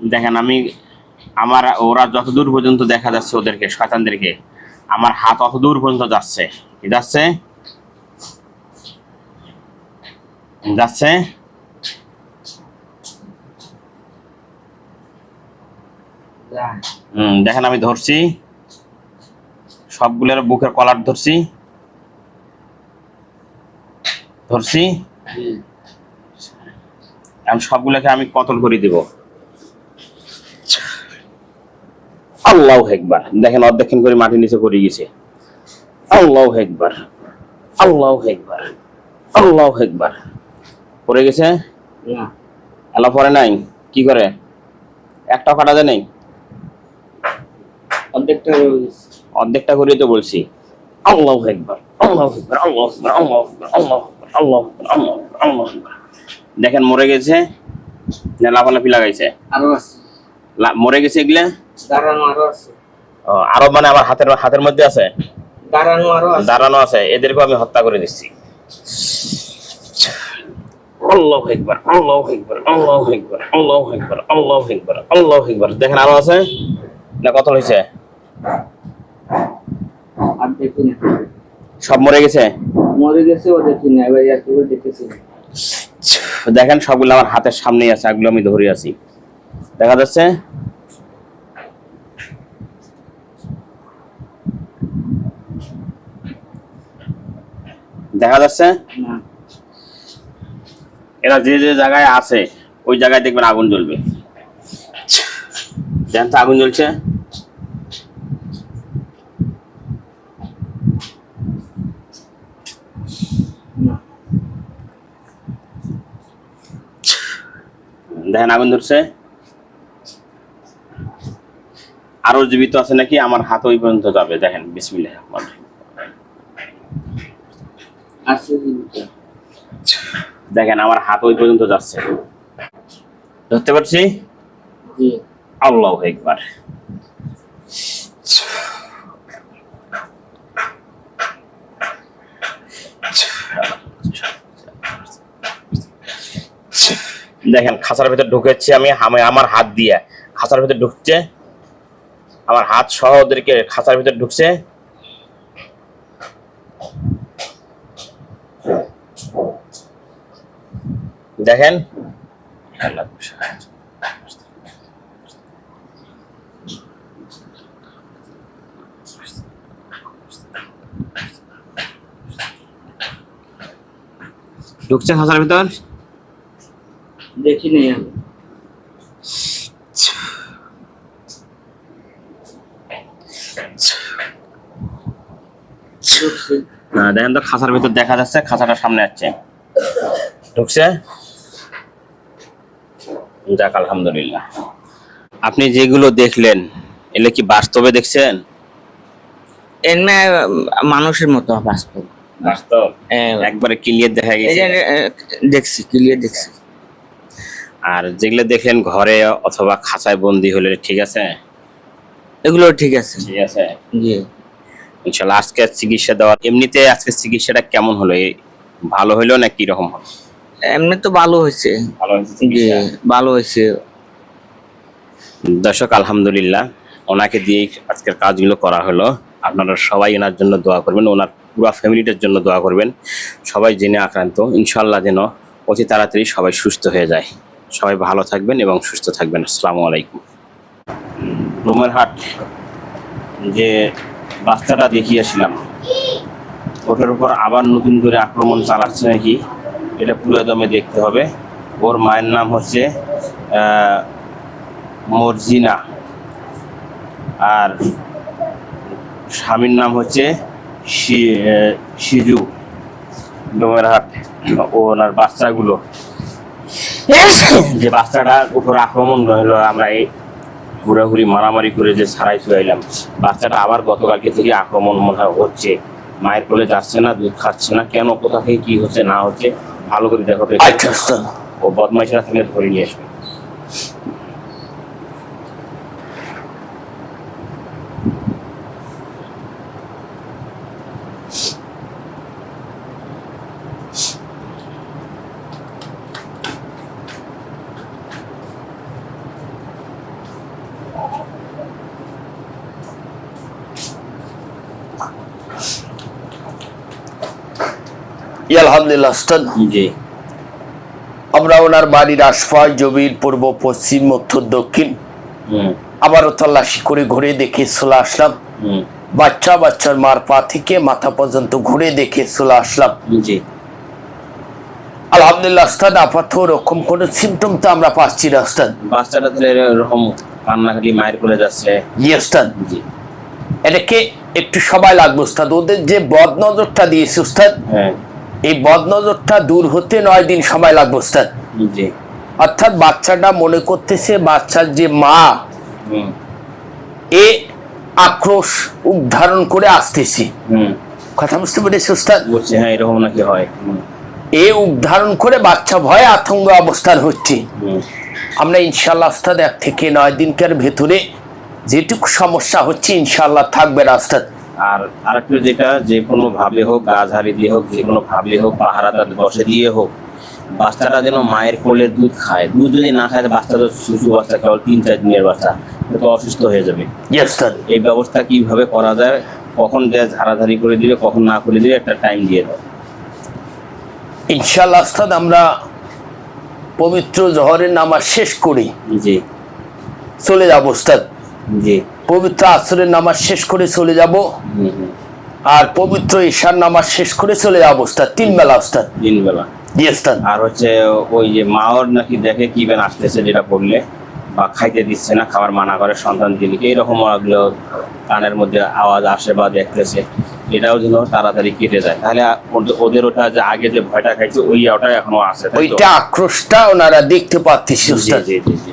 দেখেন আমি আমার ওরা যত দূর পর্যন্ত দেখা যাচ্ছে ওদেরকে শয়তানদেরকে আমার হাত অত দূর পর্যন্ত যাচ্ছে। কি যাচ্ছে? যাচ্ছে? হুম দেখেন আমি ধরছি। সবগুলোর বুকের কলার ধরছি। ধরছি। আমি সবগুলোকে আমি কতল করে দিব? আল্লাহ একবার দেখেন করে মাটির নিচে পড়ে গেছে আল্লাহ একবার আল্লাহ একবার আল্লাহ একবার পড়ে গেছে পরে নাই কি করে একটা কাটা যায় নাই অর্ধেকটা অর্ধেকটা করে তো বলছি আল্লাহ একবার দেখেন মরে গেছে লাফালাফি লাগাইছে মরে গেছে এগুলা দাঁড়ানো আরও আছে। আরও মানে আমার হাতের হাতের মধ্যে আছে? দাঁড়ানো আরও আছে। দাঁড়ানো আছে এদেরকেও আমি হত্যা করে দিচ্ছি। আল্লাহ আল্লাহ আল্লাহ আল্লাহ আল্লাহ আল্লাহ দেখেন আরও আছে? না কত হয়েছে আর দেখি না। সব মরে গেছে? মরে গেছে ও দেখি না এবার আর কেউ দেখেছি। দেখেন সবগুলো আমার হাতের সামনেই আছে এগুলো আমি ধরে আছি। দেখা যাচ্ছে? দেখা যাচ্ছে? এরা যে যে জায়গায় আছে ওই জায়গায় দেখবেন আগুন জ্বলবে। দেখেন তো আগুন জ্বলছে? দেখেন আগুন ধরছে। আরও জীবিত আছে নাকি? আমার হাত ওই পর্যন্ত যাবে। দেখেন বিসমিল্লাহ দেখেন আমার হাত ওই পর্যন্ত যাচ্ছে। ধরতে পারছি? আল্লাহ একবার দেখেন খাঁচার ভিতর ঢুকেছি আমি আমি আমার হাত দিয়ে। খাঁচার ভিতর ঢুকছে। আমার হাত সহ ওদেরকে খাঁচার ভিতর ঢুকছে। দেখেন। ঢুকছে খাঁচার ভিতর? দেখিনি আমি। দেখেন তো খাঁচার ভিতর দেখা যাচ্ছে খাঁচাটা সামনে আসছে। ঢুকছে? যাক আলহামদুলিল্লাহ। আপনি যেগুলো দেখলেন এগুলো কি বাস্তবে দেখছেন? এমনি মানুষের মতো বাস্তব। বাস্তব? একবারে ক্লিয়ার দেখা গেছে। দেখছি ক্লিয়ার দেখছি। আর যেগুলো দেখলেন ঘরে অথবা খাঁচায় বন্দি হলে ঠিক আছে? এগুলো ঠিক আছে। ঠিক আছে। জি। ইনশাল্লাহ আজকে চিকিৎসা দেওয়া এমনিতে আজকে চিকিৎসাটা কেমন হলো? ভালো হলো না কি রকম হলো? এমনি তো ভালো হয়েছে। ভালো হয়েছে জি ভালো হয়েছে। দর্শক আলহামদুলিল্লাহ ওনাকে দিয়েই আজকের কাজগুলো করা হলো। আপনারা সবাই ওনার জন্য দোয়া করবেন ওনার পুরো ফ্যামিলিটার জন্য দোয়া করবেন। সবাই জেনে আক্রান্ত ইনশাল্লাহ যেন অতি তাড়াতাড়ি সবাই সুস্থ হয়ে যায়। সবাই ভালো থাকবেন এবং সুস্থ থাকবেন। আসসালামু আলাইকুম। রুমের হাট যে বাচ্চাটা দেখিয়েছিলাম। ওটার উপর আবার নতুন করে আক্রমণ চালাচ্ছে নাকি এটা পুরো দমে দেখতে হবে। ওর মায়ের নাম হচ্ছে মর্জিনা। আর স্বামীর নাম হচ্ছে সিজু। ডোমেরহাট ওনার বাচ্চাগুলো। যে বাচ্চাটার উপর আক্রমণ আমরা এই ঘুরাঘুরি, মারামারি করে যে ছাড়াই ছুয়াইলাম বাচ্চাটা আবার গতকালকে থেকে আক্রমণ মনে হচ্ছে। মায়ের কোলে যাচ্ছে না, দুধ খাচ্ছে না, কেন, কোথা থেকে কি হচ্ছে, না হচ্ছে, ভালো করে দেখো ও বদমাইশরা থেকে ধরে নিয়ে আসবে। আলহামদুলিল্লাহ জি। আমরা ওনার বাড়ির আশপাশ জমির পূর্ব পশ্চিম উত্তর দক্ষিণ। আবারও তল্লাশি করে ঘুরে দেখে চলে আসলাম। বাচ্চা বাচ্চার মার পা থেকে মাথা পর্যন্ত ঘুরে দেখে চলে আসলাম। জি। আলহামদুলিল্লাহ ওস্তাদ আপাতত ওরকম কোনো সিমটম তো আমরা পাচ্ছি না ওস্তাদ বাচ্চাটা তো এরকম কান্নাকাটি মায়ের করে যাচ্ছে। জি ওস্তাদ জি। এটাকে একটু সময় লাগবে ওস্তাদ ওদের যে বদ নজরটা দিয়েছে ওস্তাদ হ্যাঁ। এই বদনজরটা দূর হতে নয় দিন সময় লাগবে ওস্তাদ অর্থাৎ বাচ্চাটা মনে করতেছে বাচ্চার যে মা এ আক্রোশ উদ্ধারণ করে আসতেছে। হুম। কথা বুঝতে পেরেছি ওস্তাদ হ্যাঁ এরকম নাকি হয়। এ উদ্ধারণ করে বাচ্চা ভয়ে আতঙ্ক অবস্থান হচ্ছে। হুম। আমরা ইনশাল্লাহ ওস্তাদ এক থেকে নয় দিনকার ভেতরে যেটুকু সমস্যা হচ্ছে ইনশাল্লাহ থাকবে না ওস্তাদ আর আরেকটা যেটা যে কোনো ভাবে হোক গাছ হারি দিয়ে হোক যে কোনো ভাবে হোক পাহারাটা বসে দিয়ে হোক বাচ্চাটা যেন মায়ের কোলে দুধ খায়। দুধ যদি না খায় বাচ্চা তো শিশু বাচ্চা কেবল তিন চার দিনের বাচ্চা তো অসুস্থ হয়ে যাবে। এই ব্যবস্থা কীভাবে করা যায় কখন দেয় ঝাড়াঝাড়ি করে দিবে কখন না করে দিবে একটা টাইম দিয়ে দাও। ইনশাল্লাহ ওস্তাদ আমরা পবিত্র জহরের নামাজ শেষ করি। জি। চলে যাব ওস্তাদ জি। পবিত্র আসরের নামাজ শেষ করে চলে যাব। আর পবিত্র ঈশার নামাজ শেষ করে চলে যাব ওস্তাদ। তিন বেলা ওস্তাদ। জি ওস্তাদ। আর হচ্ছে ওই যে মাওর নাকি দেখে কি বেন আসতেছে যেটা করলে বা খাইতে দিচ্ছে না খাবার মানা করে সন্তান দিদিকে এইরকম ওগুলো কানের মধ্যে আওয়াজ আসে বা দেখতেছে এটাও যেন তাড়াতাড়ি কেটে যায়। তাহলে ওদের- ওটা যে আগে যে ভয়টা খাইছে ওই ওটা এখনও আছে তো? ওইটা আক্রোশটা ওনারা দেখতে পাচ্ছি জি জি জি।